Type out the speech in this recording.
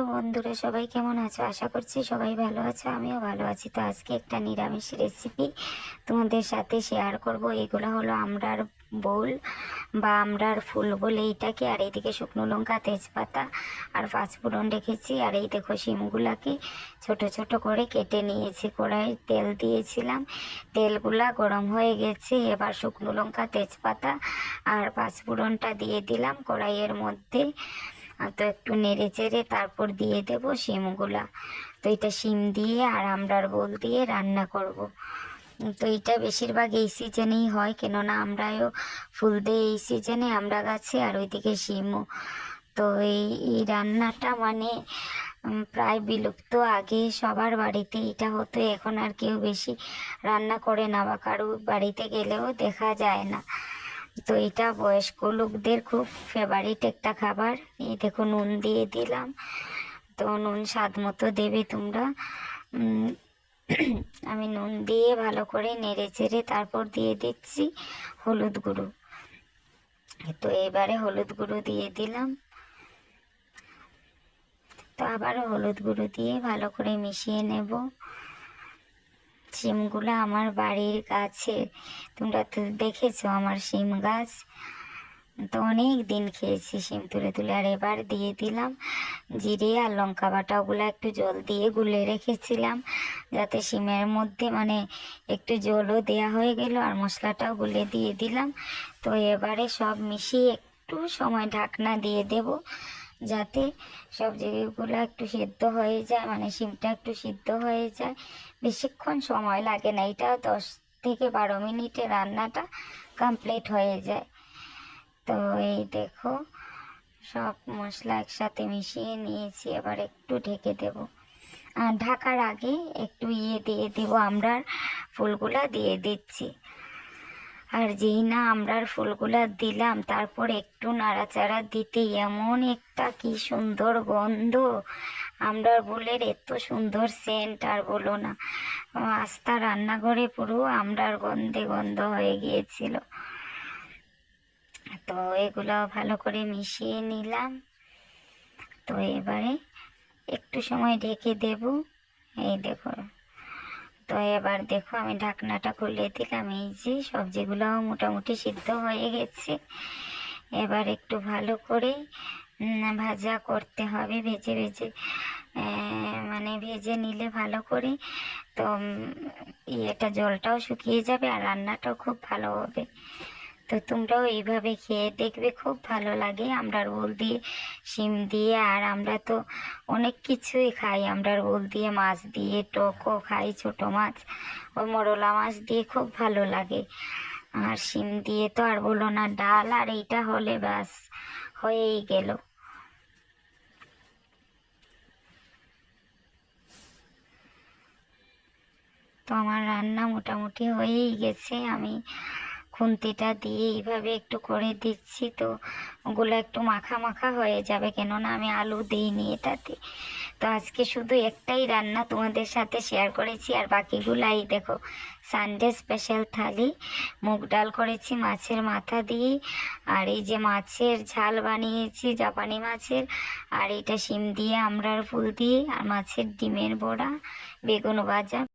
Hello বন্ধুরা, সবাই কেমন আছো? আশা করছি সবাই ভালো আছো, আমিও ভালো আছি। তো আজকে একটা নিরামিষ রেসিপি তোমাদের সাথে শেয়ার করব। এগুলো হলো আমড়ার বোল বা আমড়ার ফুল বলে এইটাকে, আর এইদিকে শুকনো লঙ্কা, তেজপাতা আর পাঁচফোড়ন রেখেছি। আর এই দেখো শিমগুলাকে ছোট ছোট করে কেটে নিয়েছি কড়াই তেল দিয়েছিলাম। তেলগুলা গরম হয়ে গেছে, এবার শুকনো লঙ্কা, তেজপাতা আর পাঁচফোড়নটা দিয়ে দিলাম কড়াইয়ের মধ্যে। তো একটু নেড়ে চেড়ে তারপর দিয়ে দেব শিমগুলা। তো এটা শিম দিয়ে আর আমড়ার বোল দিয়ে রান্না করব। তো এটা বেশিরভাগ এই সিজনেই হয়, কেননা আমরাও ফুল দিয়ে এই সিজনে আমরা গাছে আর ওইদিকে শিমও। তো এই এই রান্নাটা মানে প্রায় বিলুপ্ত আগে সবার বাড়িতে এটা হতো, এখন আর কেউ বেশি রান্না করে না বা কারও বাড়িতে গেলেও দেখা যায় না। তো এটা বয়স্ক লোকদের খুব ফেভারিট একটা খাবার। এই দেখো নুন দিয়ে দিলাম। তো নুন স্বাদ মতো দেবে তোমরা। আমি নুন দিয়ে ভালো করে নেড়ে চেড়ে তারপর দিয়ে দিচ্ছি হলুদ গুঁড়ো। তো এবারে হলুদ গুঁড়ো দিয়ে দিলাম। তো আবারও হলুদ গুঁড়ো দিয়ে ভালো করে মিশিয়ে নেব। শিমগুলো আমার বাড়ির গাছে তোমরা তো দেখেছ আমার শিম গাছ। তো অনেক দিন খেয়েছি শিম তুলে তুলে, আর এবার দিয়ে দিলাম জিরে আর লঙ্কা বাটা। ওগুলো একটু জল দিয়ে গুলে রেখেছিলাম যাতে শিমের মধ্যে মানে একটু জলও দেওয়া হয়ে গেল আর মশলাটাও গুলে দিয়ে দিলাম। তো এবারে সব মিশিয়ে একটু সময় ঢাকনা দিয়ে দেব। যাতে সব সবজিগুলো একটু সিদ্ধ হয়ে যায় মানে শিমটা একটু সিদ্ধ হয়ে যায়। বেশিক্ষণ সময় লাগে না, এটা দশ থেকে বারো মিনিটে রান্নাটা কমপ্লিট হয়ে যায়। তো এই দেখো, সব মশলা একসাথে মিশিয়ে নিয়েছি, এবার একটু ঢেকে দেব। ঢাকার আগে একটু ইয়ে দিয়ে দেবো, আমরার ফুলগুলা দিয়ে দিচ্ছি। আর যেই না আমরার ফুলগুলা দিলাম, তারপর একটু নাড়াচাড়া দিতে এমন একটা কি সুন্দর গন্ধ। আমরার ফুলের এত সুন্দর সেন্ট আর বলো না। আস্তা রান্নাঘরে পুরো আমরার গন্ধে গন্ধ হয়ে গিয়েছিল। তো এগুলো ভালো করে মিশিয়ে নিলাম। তো এবারে একটু সময় ঢেকে দেব। এই দেখো। তো এবার দেখো আমি ঢাকনাটা খুলে দিলাম। এই যে সবজিগুলোও মোটামুটি সিদ্ধ হয়ে গেছে। এবার একটু ভালো করে ভাজা করতে হবে, ভেজে ভেজে মানে ভেজে নিলে ভালো করে। তো ইয়েটা জলটাও শুকিয়ে যাবে আর রান্নাটাও খুব ভালো হবে। তো তোমরাও এইভাবে খেয়ে দেখবে, খুব ভালো লাগে আমরার বোল দিয়ে, শিম দিয়ে, আর আমরা তো অনেক কিছুই খাই। আমরার বোল দিয়ে মাছ দিয়ে, টকও খাই, ছোট মাছ ওই মরলা মাছ দিয়ে খুব ভালো লাগে। আর শিম দিয়ে তো আর বলো না, ডাল আর এইটা হলে ব্যাস, হয়েই গেল। তো আমার রান্না মোটামুটি হয়েই গেছে। আমি খুন্তিটা দিয়ে এইভাবে একটু করে দিচ্ছি তো, ওগুলো একটু মাখা মাখা হয়ে যাবে। কেননা আমি আলু দিইনি এটাতে। তো আজকে শুধু একটাই রান্না তোমাদের সাথে শেয়ার করেছি। আর বাকিগুলাই দেখো সানডে স্পেশাল থালি, মুগ ডাল করেছি, মাছের মাথা দিয়ে। আর এই যে মাছের ঝাল বানিয়েছি, জাপানি মাছের। আর এটা শিম দিয়ে, আমরার ফুল দিয়ে। আর মাছের ডিমের বড়া, বেগুন ভাজা।